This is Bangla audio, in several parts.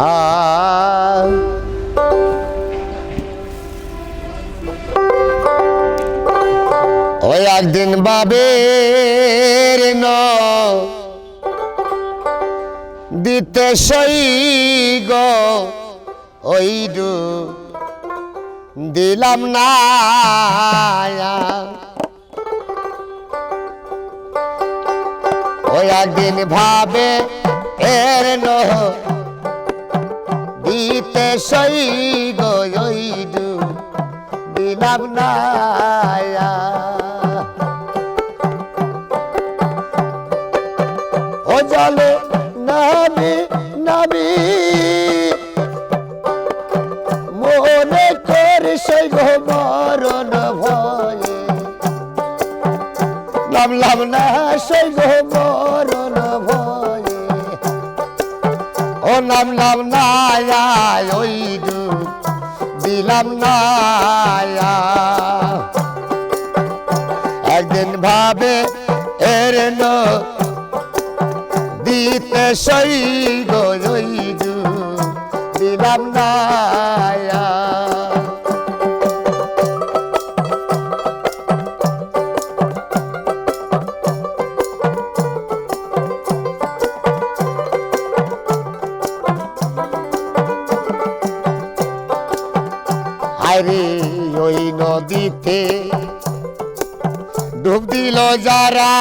ওই একদিন বাবের ন। দিতে সই গো। ওই ডু দিলাম না। ওই একদিন ভাবে এর ন। দিতে সই গো ওই ডু দিলাম না ও জলে নামি নামি, মনে করে সেই গো মরণ ভয়ে। নামলাম না সেই গো নামলাম না ওই দিলাম না একদিন ভাবে এর দিতে সই গো দিলাম না আরে ওই নদীতে ডুব দিল যারা।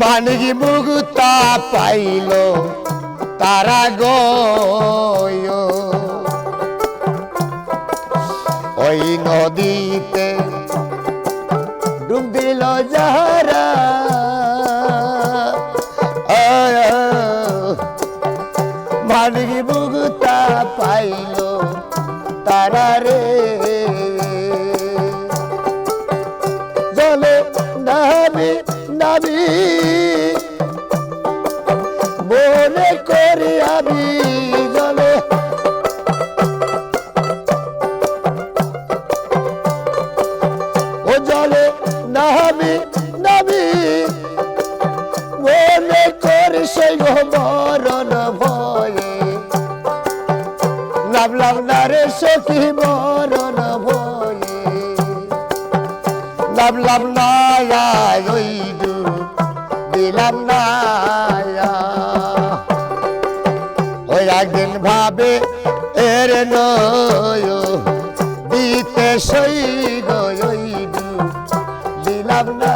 মানিক মুগুতা পাইল তারা গো ওই নদীতে ডুব দিল যারা। মানিক মুগুতা নামলাম না রে সখী মরণ ভয়ে নামলাম না দিলাম, না ওই একদিন ভাবে, এর নয়, দিতে সই গো দিলাম, না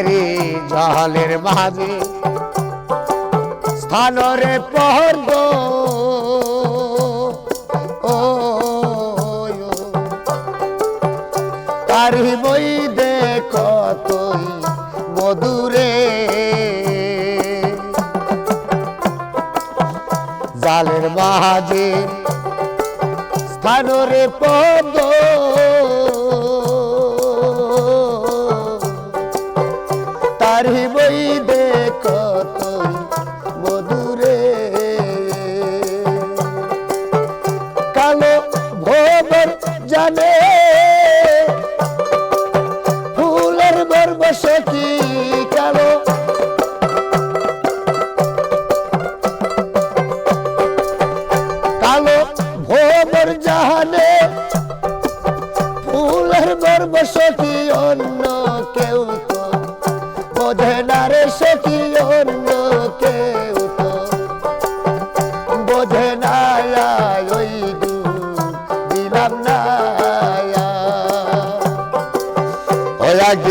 আরে জলের মাঝে। স্থানরে পহর ও তারি বই দেখ তুই মধুরে। জালের মাঝে স্থানরে পদ ভোবর জানে। ফুলের বর বসে কি কালো? কালো ভোবর জাহানে ফুলের বর বসে কি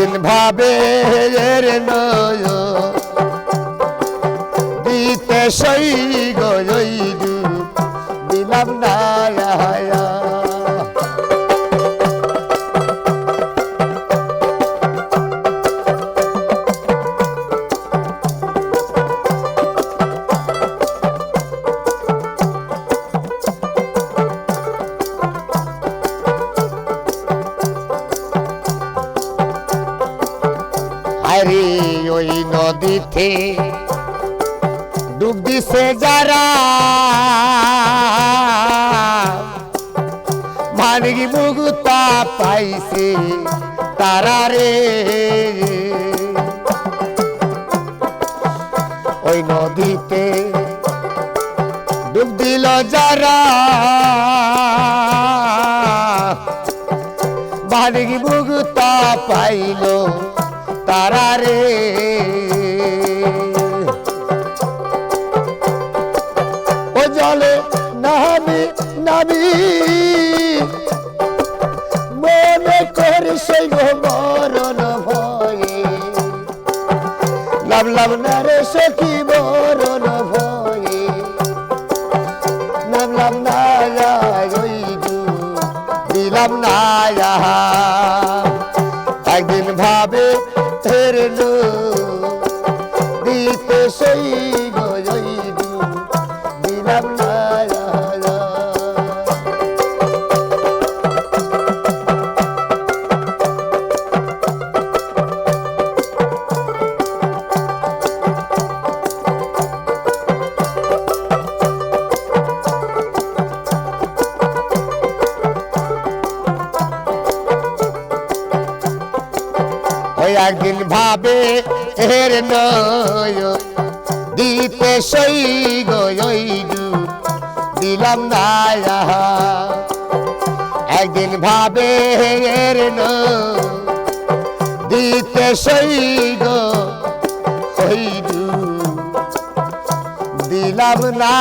একদিন ভাবে নয়। দিতে সই গো দিলাম না আরে ওই নদীতে ডুব দিছে যারা। মানগি মুগুতা পাইছে তারা রে। ওই নদীতে ডুব দিল যারা। মানগি মুগুতা পাইল তারা রে। ও জলে নামি নামি, মনে করে সেই মরণ ভয়ে। লাভ না রে সখী মরণ ভয়ে। নামলাম না ওই দিলাম না একদিন ভাবে, এর নয় দিতে সেই গইডু দিলাম না। একদিন ভাবে, এর নয় দিতে সেই গইডু দিলাম না।